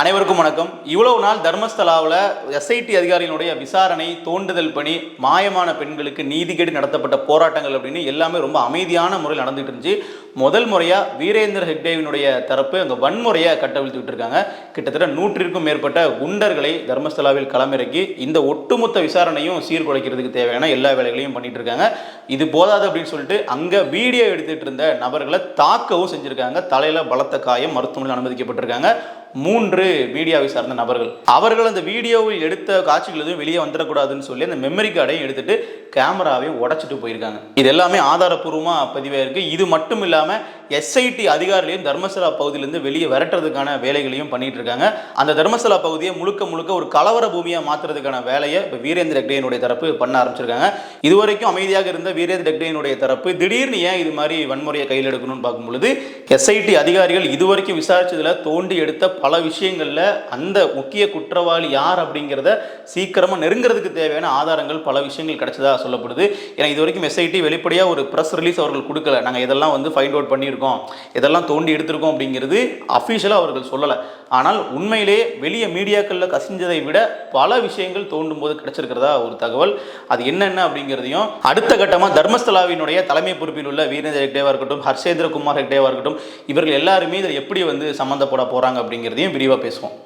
அனைவருக்கும் வணக்கம். இவ்வளவு நாள் தர்மஸ்தலாவில் எஸ்ஐடி அதிகாரிகளுடைய விசாரணை தோண்டுதல் பணி மாயமான பெண்களுக்கு நீதி கேடு நடத்தப்பட்ட போராட்டங்கள் அப்படின்னு எல்லாமே ரொம்ப அமைதியான முறையில் நடந்துட்டு இருந்துச்சு. முதல் முறையாக வீரேந்திர ஹெக்டேவினுடைய தரப்பு அங்கே வன்முறையை கட்டவிழ்த்து விட்டுருக்காங்க கிட்டத்தட்ட நூற்றிற்கும் மேற்பட்ட குண்டர்களை தர்மஸ்தலாவில் களமிறக்கி இந்த ஒட்டுமொத்த விசாரணையும் சீர்குலைக்கிறதுக்கு தேவையான எல்லா வேலைகளையும் பண்ணிட்டு இருக்காங்க. இது போதாது அப்படின்னு சொல்லிட்டு அங்கே வீடியோ எடுத்துட்டு இருந்த நபர்களை தாக்கவும் செஞ்சுருக்காங்க. தலையில் பலத்த காயம் மருத்துவமனையில் அனுமதிக்கப்பட்டிருக்காங்க. மூன்று மீடியாவை சார்ந்த நபர்கள். அவர்கள் அந்த வீடியோவில் எடுத்த காட்சிகள் எதுவும் வெளியே வந்துடக்கூடாதுன்னு சொல்லி அந்த மெமரி கார்டையும் எடுத்துட்டு கேமராவையும் உடைச்சிட்டு போயிருக்காங்க. இது எல்லாமே ஆதாரப்பூர்வமாக பதிவாயிருக்கு. இது மட்டும் இல்லாமல் எஸ்ஐடி அதிகாரிகளையும் தர்மசலா பகுதியிலேருந்து வெளியே விரட்டுறதுக்கான வேலைகளையும் பண்ணிட்டு இருக்காங்க. அந்த தர்மசலா பகுதியை முழுக்க முழுக்க ஒரு கலவர பூமியாக மாற்றுறதுக்கான வேலையை இப்போ வீரேந்திர ஹெக்டேனுடைய தரப்பு பண்ண ஆரம்பிச்சிருக்காங்க. இதுவரைக்கும் அமைதியாக இருந்த வீரேந்திர ஹெக்டேனுடைய தரப்பு திடீர்னு ஏன் இது மாதிரி வன்முறையை கையில் எடுக்கணும்னு பார்க்கும்பொழுது எஸ்ஐடி அதிகாரிகள் இதுவரைக்கும் விசாரிச்சதில் தோண்டி எடுத்த பல விஷயங்களில் அந்த முக்கிய குற்றவாளி யார் அப்படிங்கிறத சீக்கிரமாக நெருங்கிறதுக்கு தேவையான ஆதாரங்கள் பல விஷயங்கள் கிடைச்சதாக சொல்லப்படுது. ஏன்னா இது வரைக்கும் எஸ்ஐடி வெளிப்படையாக ஒரு ப்ரெஸ் ரிலீஸ் அவர்கள் கொடுக்கல. நாங்கள் இதெல்லாம் வந்து ஃபைண்ட் அவுட் பண்ணியிருக்கோம் இதெல்லாம் தோண்டி எடுத்திருக்கோம் அப்படிங்கிறது அஃபிஷியலாக அவர்கள் சொல்லலை. ஆனால் உண்மையிலே வெளியே மீடியாக்களில் கசிஞ்சதை விட பல விஷயங்கள் தோண்டும் போது கிடைச்சிருக்கிறதா ஒரு தகவல். அது என்னென்ன அப்படிங்கிறதையும் அடுத்த கட்டமாக தர்மஸ்தலாவினுடைய தலைமை பொறுப்பில் உள்ள வீரேந்திர ஹெக்டேவாக இருக்கட்டும் ஹர்ஷேந்திர குமார் ஹெக்டேவாக இருக்கட்டும் இவர்கள் எல்லாருமே இதில் எப்படி வந்து சம்மந்தப்பட போகிறாங்க அப்படிங்கிறதையும் விரிவாக பேசுவோம்.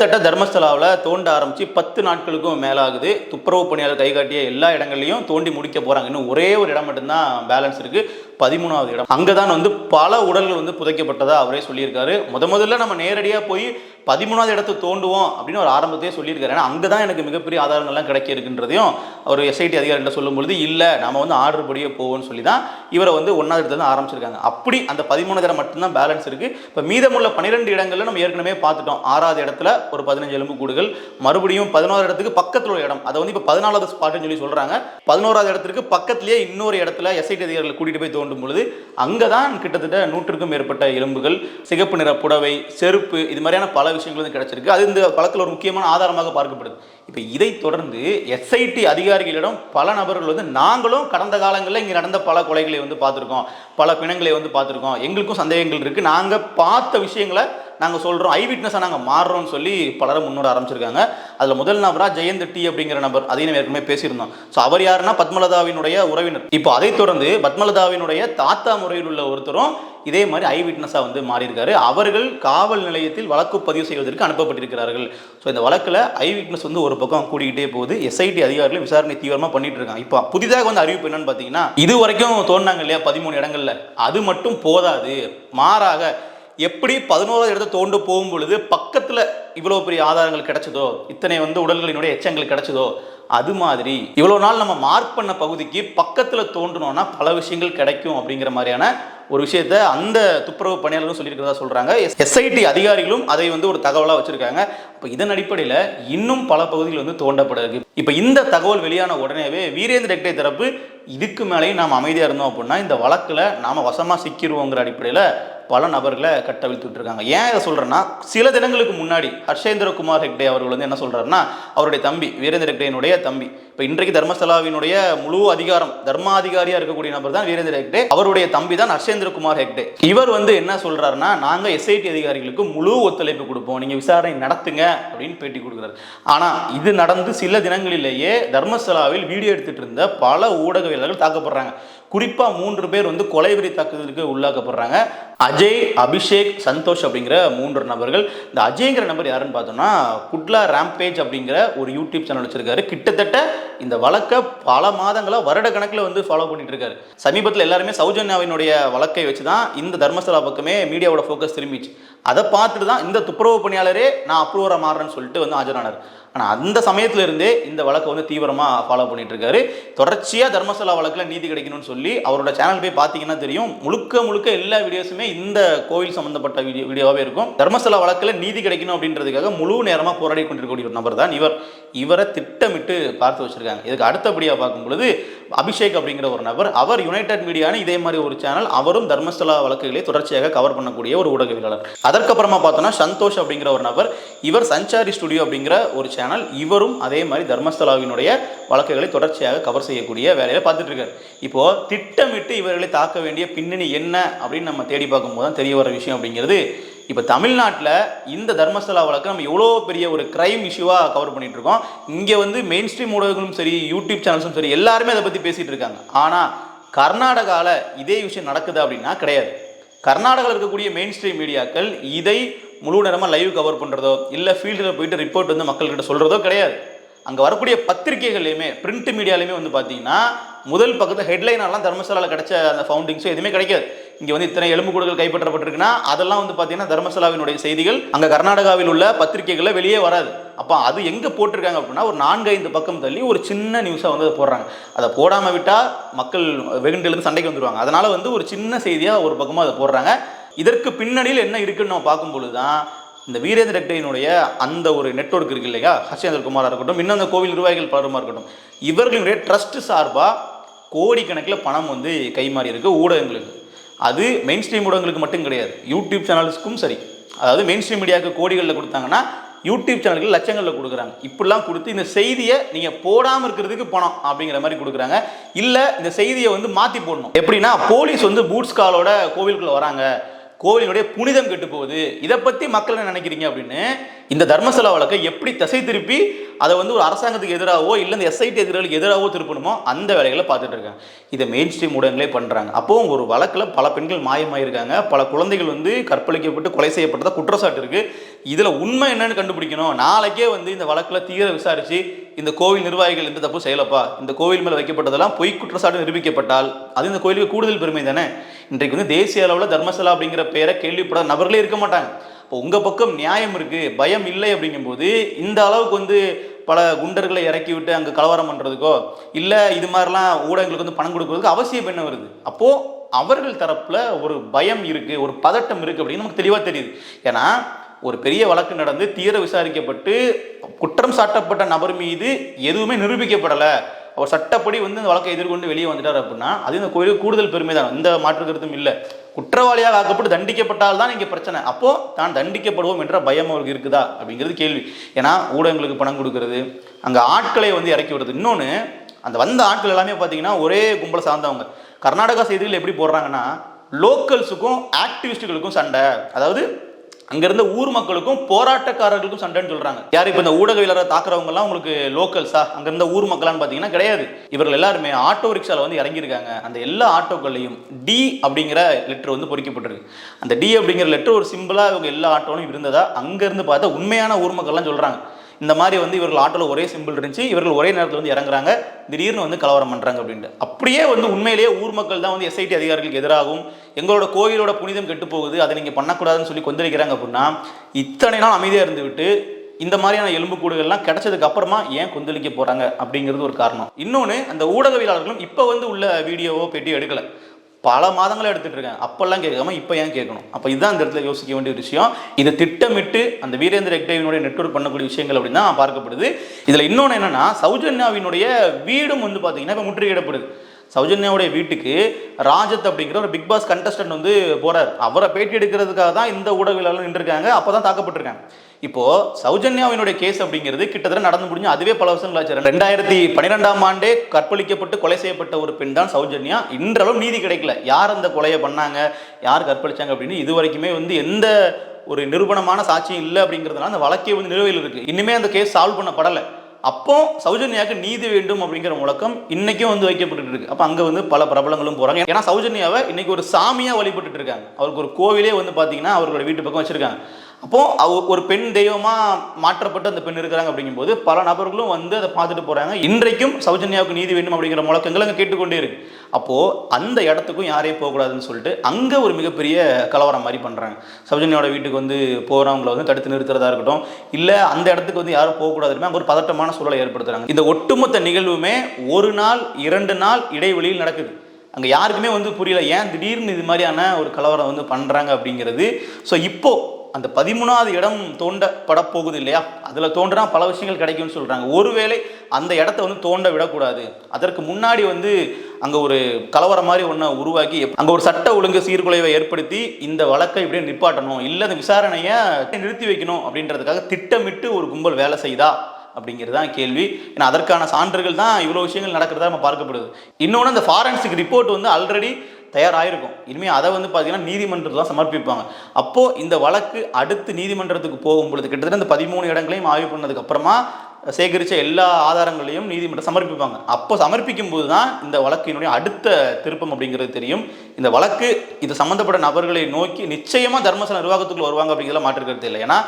கிட்டத்தட்ட தர்மஸ்தலாவில் தோண்ட ஆரம்பித்து பத்து நாட்களுக்கும் மேலாகுது. துப்புரவு பணியாளர் கைகாட்டிய எல்லா இடங்கள்லையும் தோண்டி முடிக்க போகிறாங்க இன்னும் ஒரே ஒரு இடம் மட்டும்தான் பேலன்ஸ் இருக்குது பதிமூணாவது இடம். அங்கே தான் வந்து பல உடல்கள் வந்து புதைக்கப்பட்டதாக அவரே சொல்லியிருக்காரு. முத முதல்ல நம்ம நேரடியாக போய் பதிமூணாவது இடத்தை தோண்டுவோம் அப்படின்னு ஒரு ஆரம்பத்தையே சொல்லியிருக்காரு. ஏன்னா அங்கே தான் எனக்கு மிகப்பெரிய ஆதாரங்கள்லாம் கிடைக்க இருக்குன்றதையும் அவர் எஸ்ஐடி அதிகாரிகிட்ட சொல்லும் பொழுது இல்லை நம்ம வந்து ஆர்டர் படியே போவோம்னு சொல்லி தான் இவரை வந்து ஒன்றாவது இடத்துல தான் ஆரம்பிச்சிருக்காங்க. அப்படி அந்த பதிமூணாவது இடம் மட்டும்தான் பேலன்ஸ் இருக்குது இப்போ மீதமுள்ள பன்னிரெண்டு இடங்களில் நம்ம ஏற்கனவே பார்த்துட்டோம். ஆறாவது இடத்துல ஒரு பதினஞ்சு எலும்பு கூடுகள். மறுபடியும் பதினோரு இடத்துக்கு பக்கத்தில் ஒரு இடம். அதை வந்து இப்போ பதினாலாவது ஸ்பாட்னு சொல்லி சொல்கிறாங்க பதினோராவது இடத்துக்கு பக்கத்துலேயே இன்னொரு இடத்துல எஸ்ஐடி அதிகாரிகள் கூட்டிகிட்டு போய் தோண்டும் பொழுது அங்கே தான் கிட்டத்தட்ட நூற்றுக்கும் மேற்பட்ட எலும்புகள் சிகப்பு நிற புடவை செருப்பு இது மாதிரியான பல விஷயங்கள் வந்து கிடைச்சிருக்கு. அது இந்த வழக்கில் ஒரு முக்கியமான ஆதாரமாக பார்க்கப்படுது. இப்போ இதை தொடர்ந்து எஸ்ஐடி அதிகாரிகளிடம் பல நபர்கள் வந்து நாங்களும் கடந்த காலங்களில் இங்கே நடந்த பல கொலைகளை வந்து பார்த்துருக்கோம். பல பிணங்களை வந்து பார்த்துருக்கோம். எங்களுக்கும் சந்தேகங்கள் இருக்குது நாங்கள் பார்த்த விஷயங்களை நாங்கள் சொல்கிறோம் ஐ விட்னஸாக நாங்கள் மாறுறோம்னு சொல்லி பலரும் முன்னோட ஆரம்பிச்சிருக்காங்க. அதில் முதல் நபராக ஜெயந்த் டி அப்படிங்கிற நபர் அதையும் நம்ம ஏற்கனவே பேசியிருந்தோம். ஸோ அவர் யாருன்னா பத்மலதாவினுடைய உறவினர். இப்போ அதைத் தொடர்ந்து பத்மலதாவினுடைய தாத்தா முறையில் உள்ள ஒருத்தரும் இதே மாதிரி ஐ விட்னஸாக வந்து மாறியிருக்காரு. அவர்கள் காவல் நிலையத்தில் வழக்கு பதிவு செய்வதற்கு அனுப்பப்பட்டிருக்கிறார்கள். ஸோ இந்த வழக்கில் ஐ விட்னஸ் வந்து ஒரு பக்கம் கூடிக்கிட்டே போகுது. எஸ்ஐடி அதிகாரிகளும் விசாரணை தீவிரமாக பண்ணிட்டு இருக்காங்க இப்போ புதிதாக வந்து அறிவிப்பு என்னன்னு பார்த்தீங்கன்னா இது வரைக்கும் தோணாங்க இல்லையா பதிமூணு இடங்கள்ல? அது மட்டும் போதாது. மாறாக எப்படி பதினோராவது இடத்த தோண்டு போகும் பொழுது பக்கத்தில் இவ்வளோ பெரிய ஆதாரங்கள் கிடைச்சதோ இத்தனை வந்து உடல்களினுடைய எச்சங்கள் கிடைச்சதோ அது மாதிரி இவ்வளோ நாள் நம்ம மார்க் பண்ண பகுதிக்கு பக்கத்தில் தோண்டினோன்னா பல விஷயங்கள் கிடைக்கும் அப்படிங்கிற மாதிரியான ஒரு விஷயத்த அந்த துப்புரவு பணியாளர்களும் சொல்லியிருக்கிறதா சொல்கிறாங்க எஸ்ஐடி அதிகாரிகளும் அதை வந்து ஒரு தகவலாக வச்சுருக்காங்க. இப்போ இதன் அடிப்படையில் இன்னும் பல பகுதிகள் வந்து தோண்டப்பட இருக்கு இப்போ இந்த தகவல் வெளியான உடனேவே வீரேந்திர ஹெக்டே தரப்பு இதுக்கு மேலேயும் நாம் அமைதியாக இருந்தோம் அப்படின்னா இந்த வழக்கில் நாம் வசமாக சிக்கிடுவோங்கிற அடிப்படையில் பல நபர்களை கட்டவிழ்த்துட்ருக்காங்க ஏன் இதை சொல்கிறேன்னா சில தினங்களுக்கு முன்னாடி ஹர்ஷேந்திரகுமார் ஹெக்டே அவர்கள் வந்து என்ன சொல்கிறாருன்னா அவருடைய தம்பி வீரேந்திர ஹெக்டேனுடைய தம்பி. இப்போ இன்றைக்கு தர்மஸ்தலாவினுடைய முழு அதிகாரம் தர்மாதிகாரியாக இருக்கக்கூடிய நபர் தான் வீரேந்திர ஹெக்டே. அவருடைய தம்பி தான் ஹர்ஷேந்திரகுமார் ஹெக்டே. இவர் வந்து என்ன சொல்கிறாருன்னா நாங்கள் எஸ்ஐடி அதிகாரிகளுக்கு முழு ஒத்துழைப்பு கொடுப்போம். நீங்கள் விசாரணை நடத்துங்க அப்படின்னு பேட்டி கொடுக்குறாரு. ஆனால் இது நடந்து சில தினங்களிலேயே தர்மஸ்தலாவில் வீடியோ எடுத்துகிட்டு இருந்த பல ஊடகவியலர்கள் தாக்கப்படுறாங்க. குறிப்பாக மூன்று பேர் வந்து கொலைவெறி தாக்குதலுக்கு உள்ளாக்கப்படுறாங்க. அஜய் அபிஷேக் சந்தோஷ் அப்படிங்கிற மூன்று நபர்கள். இந்த அஜய்ங்கிற நபர் யாருன்னு பார்த்தோம்னா குட்லா ரேம்பேஜ் அப்படிங்கிற ஒரு யூடியூப் சேனல் வச்சிருக்காரு. கிட்டத்தட்ட இந்த வழக்கை பல மாதங்களாக வருட கணக்கில் வந்து ஃபாலோ பண்ணிட்டு இருக்காரு சமீபத்தில் எல்லாருமே சௌஜன்யாவினுடைய வழக்கை வச்சு தான் இந்த தர்மஸ்தலா பக்கமே மீடியாவோட ஃபோக்கஸ் திரும்பிச்சு. அதை பார்த்துட்டு தான் இந்த துப்புரவு பணியாளரே நான் அப்ரூவராக மாறுறேன்னு சொல்லிட்டு வந்து ஆஜரானார். ஆனால் அந்த சமயத்துல இருந்தே இந்த வழக்கை வந்து தீவிரமாக ஃபாலோ பண்ணிட்டு இருக்காரு. தொடர்ச்சியாக தர்மசலா வழக்கில் நீதி கிடைக்கணும்னு சொல்லி அவரோட சேனல் போய் பார்த்தீங்கன்னா தெரியும். முழுக்க முழுக்க எல்லா வீடியோஸுமே இந்த கோவில் சம்பந்தப்பட்ட வீடியோ வீடியோவாகவே இருக்கும். தர்மசலா வழக்கில் நீதி கிடைக்கணும் அப்படின்றதுக்காக முழு நேரமாக போராடி கொண்டிருக்கக்கூடிய ஒரு நபர் தான் இவர். இவரை திட்டமிட்டு பார்த்து வச்சிருக்காங்க. இதுக்கு அடுத்தபடியாக பார்க்கும் பொழுது அபிஷேக் அப்படிங்கிற ஒரு நபர் அவர் யுனைடெட் மீடியான இதே மாதிரி ஒரு சேனல் அவரும் தர்மஸ்தலா வழக்குகளை தொடர்ச்சியாக கவர் பண்ணக்கூடிய ஒரு ஊடகவியலாளர். அதற்கப்புறமா பார்த்தோம்னா சந்தோஷ் அப்படிங்கிற ஒரு நபர் இவர் சஞ்சாரி ஸ்டுடியோ அப்படிங்கிற ஒரு சேனல் இவரும் அதே மாதிரி தர்மஸ்தலாவினுடைய வழக்குகளை தொடர்ச்சியாக கவர் செய்யக்கூடிய வேலையை பார்த்துட்டு இருக்காரு இப்போ திட்டமிட்டு இவர்களை தாக்க வேண்டிய பின்னணி என்ன அப்படின்னு நம்ம தேடி பார்க்கும்போது தான் தெரிய வர விஷயம் அப்படிங்கிறது. இப்போ தமிழ்நாட்டில் இந்த தர்மஸ்தலா வழக்கு நம்ம எவ்வளோ பெரிய ஒரு க்ரைம் இஷ்யூவாக கவர் பண்ணிட்டு இருக்கோம் இங்கே வந்து மெயின் ஸ்ட்ரீம் ஊடகங்களும் சரி யூடியூப் சேனல்ஸும் சரி எல்லாருமே அதை பற்றி பேசிகிட்டு இருக்காங்க ஆனால் கர்நாடகாவில் இதே விஷயம் நடக்குது அப்படின்னா கிடையாது. கர்நாடகாவில் இருக்கக்கூடிய மெயின் ஸ்ட்ரீம் மீடியாக்கள் இதை முழு நேரமாக லைவ் கவர் பண்ணுறதோ இல்லை ஃபீல்டில் போயிட்டு ரிப்போர்ட் வந்து மக்கள்கிட்ட சொல்கிறதோ கிடையாது. அங்கே வரக்கூடிய பத்திரிகைகள்லையுமே பிரிண்ட் மீடியாலையுமே வந்து பார்த்தீங்கன்னா முதல் பக்கத்து ஹெட்லைனெல்லாம் தர்மசாலாவில் கிடைச்ச அந்த ஃபவுண்டிங்ஸும் எதுவுமே கிடைக்காது. இங்கே வந்து இத்தனை எலும்புக்கூடுகள் கைப்பற்றப்பட்டிருக்குன்னா அதெல்லாம் வந்து பார்த்தீங்கன்னா தர்மசாலாவினுடைய செய்திகள் அங்கே கர்நாடகாவில் உள்ள பத்திரிகைகளில் வெளியே வராது. அப்போ அது எங்கே போட்டிருக்காங்க அப்படின்னா ஒரு நான்கு ஐந்து பக்கம் தள்ளி ஒரு சின்ன நியூஸாக வந்து அதை போடுறாங்க. அதை போடாமல் விட்டால் மக்கள் வெகுண்டிலிருந்து சண்டைக்கு வந்துடுவாங்க அதனால் வந்து ஒரு சின்ன செய்தியாக ஒரு பக்கமாக அதை போடுறாங்க. இதற்கு பின்னணியில் என்ன இருக்குன்னு நம்ம பார்க்கும்பொழுது தான் இந்த வீரேந்திர ரெக்டையினுடைய அந்த ஒரு நெட்வொர்க் இருக்கு இல்லையா? ஹர்ஷேந்திர குமாராக இருக்கட்டும் இன்னும் அந்த கோவில் நிர்வாகிகள் பலருமா இருக்கட்டும் இவர்களுடைய ட்ரஸ்ட் சார்பாக கோடிக்கணக்கில் பணம் வந்து கைமாறி இருக்குது ஊடகங்களுக்கு. அது மெயின் ஸ்ட்ரீம் ஊடகங்களுக்கு மட்டும் கிடையாது. யூடியூப் சேனல்ஸ்க்கும் சரி. அதாவது மெயின் ஸ்ட்ரீம் மீடியாவுக்கு கோடிகளில் கொடுத்தாங்கன்னா யூடியூப் சேனல்கள் லட்சங்களில் கொடுக்குறாங்க. இப்படிலாம் கொடுத்து இந்த செய்தியை நீங்கள் போடாமல் இருக்கிறதுக்கு பணம் அப்படிங்கிற மாதிரி கொடுக்குறாங்க. இல்லை இந்த செய்தியை வந்து மாற்றி போடணும். எப்படின்னா போலீஸ் வந்து பூட்ஸ் காலோட கோவிலுக்குள்ளே வராங்க. கோவிலுடைய புனிதம் கெட்டு போகுது இதை பற்றி மக்கள் என்ன நினைக்கிறீங்க அப்படின்னு இந்த தர்மசலா வழக்கை எப்படி திசை திருப்பி அதை வந்து ஒரு அரசாங்கத்துக்கு எதிராகவோ இல்லை இந்த எஸ்ஐடி எதிராளிக்கு எதிராகவோ திருப்பணுமோ அந்த வேலைகளை பார்த்துட்டு இருக்காங்க. இதை மெயின் ஸ்ட்ரீம் ஊடகங்களே பண்ணுறாங்க அப்போது ஒரு வழக்கில் பல பெண்கள் மாயமாயிருக்காங்க. பல குழந்தைகள் வந்து கற்பழிக்கப்பட்டு கொலை செய்யப்பட்டதா குற்றச்சாட்டு இருக்குது இதில் உண்மை என்னன்னு கண்டுபிடிக்கணும். நாளைக்கே வந்து இந்த வழக்கில் தீர விசாரித்து இந்த கோவில் நிர்வாகிகள் எந்த தப்பு செய்யலப்பா. இந்த கோவில் மேலே வைக்கப்பட்டதெல்லாம் பொய் குற்றச்சாட்டு நிரூபிக்கப்பட்டால் அது இந்த கோயிலுக்கு கூடுதல் பெருமை தானே? இன்றைக்கு வந்து தேசிய அளவில் தர்மசலா அப்படிங்கிற பேரை கேள்விப்படாத நபர்களே இருக்க மாட்டாங்க. இப்போ உங்கள் பக்கம் நியாயம் இருக்குது பயம் இல்லை அப்படிங்கும்போது இந்த அளவுக்கு வந்து பல குண்டர்களை இறக்கி விட்டு அங்கே கலவரம் பண்ணுறதுக்கோ இல்லை இது மாதிரிலாம் ஊடகங்களுக்கு வந்து பணம் கொடுக்கறதுக்கு அவசியம் என்ன வருது? அப்போது அவர்கள் தரப்பில் ஒரு பயம் இருக்குது ஒரு பதட்டம் இருக்குது அப்படின்னு நமக்கு தெளிவாக தெரியுது. ஏன்னா ஒரு பெரிய வழக்கு நடந்து தீர விசாரிக்கப்பட்டு குற்றம் சாட்டப்பட்ட நபர் மீது எதுவுமே நிரூபிக்கப்படலை. அவர் சட்டப்படி வந்து இந்த வழக்கை எதிர்கொண்டு வெளியே வந்துட்டார் அப்படின்னா அது இந்த கோயிலுக்கு கூடுதல் பெருமை தான். எந்த மாற்று கருத்தும் இல்லை. குற்றவாளியாக ஆக்கப்பட்டு தண்டிக்கப்பட்டால் தான் இங்கே பிரச்சனை. அப்போ தான் தண்டிக்கப்படுவோம் என்ற பயம் அவருக்கு இருக்குதா? அப்படிங்கிறது கேள்வி. ஏன்னா ஊடகங்களுக்கு பணம் கொடுக்கறது அங்கே ஆட்களை வந்து இறக்கி விடுறது. இன்னொன்று அந்த வந்த ஆட்கள் எல்லாமே பார்த்தீங்கன்னா ஒரே கும்பலை சார்ந்தவங்க. கர்நாடகா செய்திகள் எப்படி போடுறாங்கன்னா லோக்கல்ஸுக்கும் ஆக்டிவிஸ்ட்டுகளுக்கும் சண்டை. அதாவது அங்க இருந்த ஊர் மக்களுக்கும் போராட்டக்காரர்களுக்கும் சண்டைன்னு சொல்றாங்க. யார் இப்போ இந்த ஊடகவியலரை தாக்குறவங்க எல்லாம் உங்களுக்கு லோக்கல்ஸா அங்க இருந்த ஊர் மக்களான்னு பாத்தீங்கன்னா கிடையாது. இவர்கள் எல்லாருமே ஆட்டோ ரிக்ஷால வந்து இறங்கியிருக்காங்க. அந்த எல்லா ஆட்டோக்கள்லையும் டி அப்படிங்கிற லெட்டர் வந்து பொறிக்கப்பட்டிருக்கு. அந்த டி அப்படிங்கிற லெட்டர் ஒரு சிம்பிளா இவங்க எல்லா ஆட்டோலையும் இருந்ததா? அங்க இருந்து பார்த்தா உண்மையான ஊர் மக்கள்லாம் சொல்றாங்க. இந்த மாதிரி வந்து இவர்கள் ஆட்டோவில் ஒரே சிம்பிள் இருந்துச்சு இவர்கள் ஒரே நேரத்தில் வந்து இறங்குறாங்க திடீர்னு வந்து கலவரம் பண்ணுறாங்க அப்படின்ட்டு. அப்படியே வந்து உண்மையிலேயே ஊர் மக்கள் தான் வந்து எஸ்ஐடி அதிகாரிகளுக்கு எதிராகவும் எங்களோட கோயிலோட புனிதம் கெட்டு போகுது அதை நீங்கள் பண்ணக்கூடாதுன்னு சொல்லி கொந்தளிக்கிறாங்க அப்படின்னா இத்தனை நாள் அமைதியாக இருந்துவிட்டு இந்த மாதிரியான எலும்புக்கூடுகள்லாம் கிடைச்சதுக்கு அப்புறமா ஏன் கொந்தளிக்க போகிறாங்க அப்படிங்கிறது ஒரு காரணம். இன்னொன்று அந்த ஊடகவியலாளர்களும் இப்போ வந்து உள்ள வீடியோவோ பெட்டியோ எடுக்கலை. பல மாதங்களாக எடுத்துகிட்டு இருக்கேன். அப்போல்லாம் கேட்காம இப்போ ஏன் கேட்கணும்? அப்போ இதுதான் அந்த இடத்துல யோசிக்க வேண்டிய ஒரு விஷயம். இதை திட்டமிட்டு அந்த வீரேந்திர எக்டேவினுடைய நெட்வொர்க் பண்ணக்கூடிய விஷயங்கள் அப்படின்னு தான் பார்க்கப்படுது. இதில் இன்னொன்று என்னென்னா சௌஜன்யாவினுடைய வீடும் வந்து பார்த்தீங்கன்னா இப்போ முற்றுகையிடப்படுது. சௌஜன்யாவுடைய வீட்டுக்கு ராஜத் அப்படிங்கிற ஒரு பிக் பாஸ் கண்டஸ்டன்ட் வந்து போகிறார் அவரை பேட்டி எடுக்கிறதுக்காக தான் இந்த ஊடகவியலாளர் நின்றுருக்காங்க. அப்போ தான் தாக்கப்பட்டிருக்காங்க. இப்போ சௌஜன்யாவினுடைய கேஸ் அப்படிங்கிறது கிட்டத்தட்ட நடந்து முடிஞ்சு அதுவே பல வருஷங்கள் ஆச்சு. ரெண்டாயிரத்தி பன்னிரெண்டாம் ஆண்டே கற்பழிக்கப்பட்டு கொலை செய்யப்பட்ட ஒரு பெண் தான் சௌஜன்யா. இன்றளவும் நீதி கிடைக்கல. யார் அந்த கொலையை பண்ணாங்க? யார் கற்பழிச்சாங்க அப்படின்னு இது வரைக்குமே வந்து எந்த ஒரு நிரூபணமான சாட்சியம் இல்லை அப்படிங்கிறதுனால அந்த வழக்கே வந்து நிலுவையில் இருக்கு. இன்னுமே அந்த கேஸ் சால்வ் பண்ணப்படலை. அப்போ சௌஜன்யாவுக்கு நீதி வேண்டும் அப்படிங்கிற முழக்கம் இன்னைக்கும் வந்து வைக்கப்பட்டு இருக்கு. அப்போ அங்கே வந்து பல பிரபலங்களும் போகிறாங்க ஏன்னா சௌஜன்யாவை இன்னைக்கு ஒரு சாமியாக வழிபட்டு இருக்காங்க. அவருக்கு ஒரு கோவிலே வந்து பார்த்தீங்கன்னா அவர்களோட வீட்டு பக்கம் வச்சிருக்காங்க. அப்போ அவ ஒரு பெண் தெய்வமா மாற்றப்பட்டு அந்த பெண் இருக்கிறாங்க அப்படிங்கும்போது பல நபர்களும் வந்து அதை பார்த்துட்டு போறாங்க. இன்றைக்கும் சௌஜன்யாவுக்கு நீதி வேண்டும் அப்படிங்கிற முழக்கங்கள் அங்கே கேட்டுக்கொண்டே இருக்கு. அப்போ அந்த இடத்துக்கும் யாரையும் போகக்கூடாதுன்னு சொல்லிட்டு அங்கே ஒரு மிகப்பெரிய கலவரம் மாதிரி பண்றாங்க. சௌஜன்யாவோட வீட்டுக்கு வந்து போறவங்களை வந்து தடுத்து நிறுத்துறதா இருக்கட்டும் இல்லை அந்த இடத்துக்கு வந்து யாரும் போகக்கூடாதுமே அங்கே ஒரு பதட்டமான சூழலை ஏற்படுத்துறாங்க. இந்த ஒட்டுமொத்த நிகழ்வுமே ஒரு நாள் இரண்டு நாள் இடைவெளியில் நடக்குது. அங்கே யாருக்குமே வந்து புரியல ஏன் திடீர்னு இது மாதிரியான ஒரு கலவரம் வந்து பண்ணுறாங்க அப்படிங்கிறது. ஸோ இப்போ அந்த பதிமூணாவது இடம் தோண்டப்பட போகுது இல்லையா அதில் தோன்றுனா பல விஷயங்கள் கிடைக்கும்னு சொல்கிறாங்க ஒருவேளை அந்த இடத்த வந்து தோண்ட விடக்கூடாது. அதற்கு முன்னாடி வந்து அங்கே ஒரு கலவரம் மாதிரி ஒன்றை உருவாக்கி அங்கே ஒரு சட்ட ஒழுங்கு சீர்குலைவை ஏற்படுத்தி இந்த வழக்கை இப்படியே நிப்பாட்டணும். இல்லை அந்த விசாரணையை நிறுத்தி வைக்கணும் அப்படின்றதுக்காக திட்டமிட்டு ஒரு கும்பல் வேலை செய்தா? அப்படிங்கிறது தான் கேள்வி. ஏன்னா அதற்கான சான்றுகள் தான் இவ்வளோ விஷயங்கள் நடக்கிறதா நம்ம பார்க்கப்படுது. இன்னொன்று அந்த ஃபாரன்சிக் ரிப்போர்ட் வந்து ஆல்ரெடி தயாராகிருக்கும் இனிமேல் அதை வந்து பார்த்தீங்கன்னா நீதிமன்றத்தில் தான் சமர்ப்பிப்பாங்க. அப்போது இந்த வழக்கு அடுத்து நீதிமன்றத்துக்கு போகும் பொழுது கிட்டத்தட்ட இந்த பதிமூணு இடங்களையும் ஆய்வு பண்ணதுக்கப்புறமா சேகரித்த எல்லா ஆதாரங்களையும் நீதிமன்றம் சமர்ப்பிப்பாங்க. அப்போ சமர்ப்பிக்கும் போது தான் இந்த வழக்கினுடைய அடுத்த திருப்பம் அப்படிங்கிறது தெரியும். இந்த வழக்கு இது சம்மந்தப்பட்ட நபர்களை நோக்கி நிச்சயமாக தர்மசன நிர்வாகத்துக்குள்ள வருவாங்க அப்படிங்கிறத மாற்றுக்கிறது இல்லை. ஏன்னா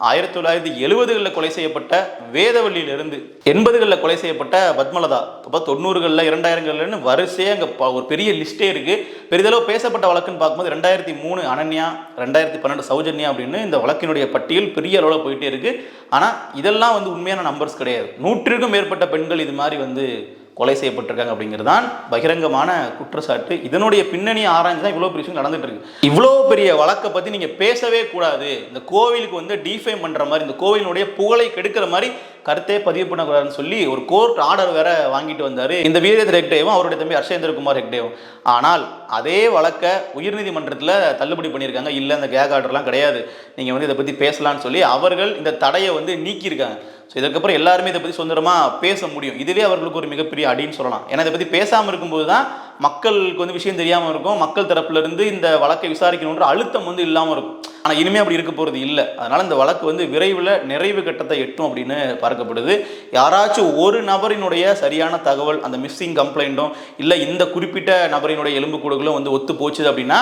ஆயிரத்தி தொள்ளாயிரத்தி எழுபதுகளில் கொலை செய்யப்பட்ட வேதவள்ளியிலிருந்து எண்பதுகளில் கொலை செய்யப்பட்ட பத்மலதா அப்போ தொண்ணூறுகளில் இரண்டாயிரங்கள்லன்னு வரிசையாக அங்கே ஒரு பெரிய லிஸ்ட்டே இருக்குது பெரிதளவு பேசப்பட்ட வழக்குன்னு பார்க்கும்போது ரெண்டாயிரத்தி மூணு அனன்யா ரெண்டாயிரத்தி பன்னெண்டு சௌஜன்யா அப்படின்னு இந்த வழக்கினுடைய பட்டியல் பெரிய அளவில் போயிட்டே இருக்குது ஆனால் இதெல்லாம் வந்து உண்மையான நம்பர்ஸ் கிடையாது. நூற்றிற்கும் மேற்பட்ட பெண்கள் இது மாதிரி வந்து கொலை செய்யப்பட்டிருக்காங்க அப்படிங்கிறது தான் பகிரங்கமான குற்றச்சாட்டு. இதனுடைய பின்னணி ஆராய்ந்து தான் இவ்வளோ பெரிய விஷயம் நடந்துட்டு இருக்கு. இவ்வளோ பெரிய வழக்கை பற்றி நீங்கள் பேசவே கூடாது. இந்த கோவிலுக்கு வந்து டிஃபைம் பண்ணுற மாதிரி இந்த கோவிலினுடைய புகழை கெடுக்கிற மாதிரி கருத்தே பதிவு பண்ணக்கூடாதுன்னு சொல்லி ஒரு கோர்ட் ஆர்டர் வேற வாங்கிட்டு வந்தார். இந்த வீரேந்திர ஹெக்டேவும் அவருடைய தம்பி அர்ஷேந்திரகுமார் ஹெக்டேவும். ஆனால் அதே வழக்கை உயர்நீதிமன்றத்தில் தள்ளுபடி பண்ணியிருக்காங்க. இல்லை அந்த கேக் ஆர்டர்லாம் கிடையாது. நீங்கள் வந்து இதை பற்றி பேசலாம்னு சொல்லி அவர்கள் இந்த தடையை வந்து நீக்கியிருக்காங்க. ஸோ இதுக்கப்புறம் எல்லாருமே இதை பற்றி சுதந்திரமாக பேச முடியும். இதுவே அவர்களுக்கு ஒரு மிகப்பெரிய அடின்னு சொல்லலாம். ஏன்னா இதை பற்றி பேசாமல் இருக்கும்போது தான் மக்களுக்கு வந்து விஷயம் தெரியாமல் இருக்கும். மக்கள் தரப்புலேருந்து இந்த வழக்கை விசாரிக்கணுன்ற அழுத்தம் வந்து இல்லாமல் இருக்கும். ஆனால் இனிமேல் அப்படி இருக்க போகிறது இல்லை. அதனால் இந்த வழக்கு வந்து விரைவில் நிறைவு கட்டத்தை எட்டும் அப்படின்னு பார்க்கப்படுது. யாராச்சும் ஒரு நபரினுடைய சரியான தகவல் அந்த மிஸ்ஸிங் கம்ப்ளைண்ட்டும் இல்லை இந்த குறிப்பிட்ட நபரினுடைய எலும்புக்கூடுகளும் வந்து ஒத்து போச்சுது அப்படின்னா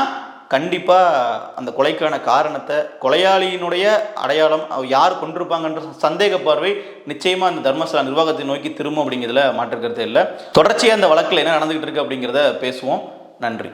கண்டிப்பாக அந்த கொலைக்கான காரணத்தை கொலையாளியினுடைய அடையாளம் யார் கொண்டிருப்பாங்கன்ற சந்தேக பார்வை நிச்சயமாக அந்த தர்மசாலா நிர்வாகத்தை நோக்கி திரும்பும் அப்படிங்கிறதுல மாற்றுக்கிறது இல்லை. தொடர்ச்சியாக அந்த வழக்கில் என்ன நடந்துகிட்டு இருக்கு அப்படிங்கிறத பேசுவோம். நன்றி.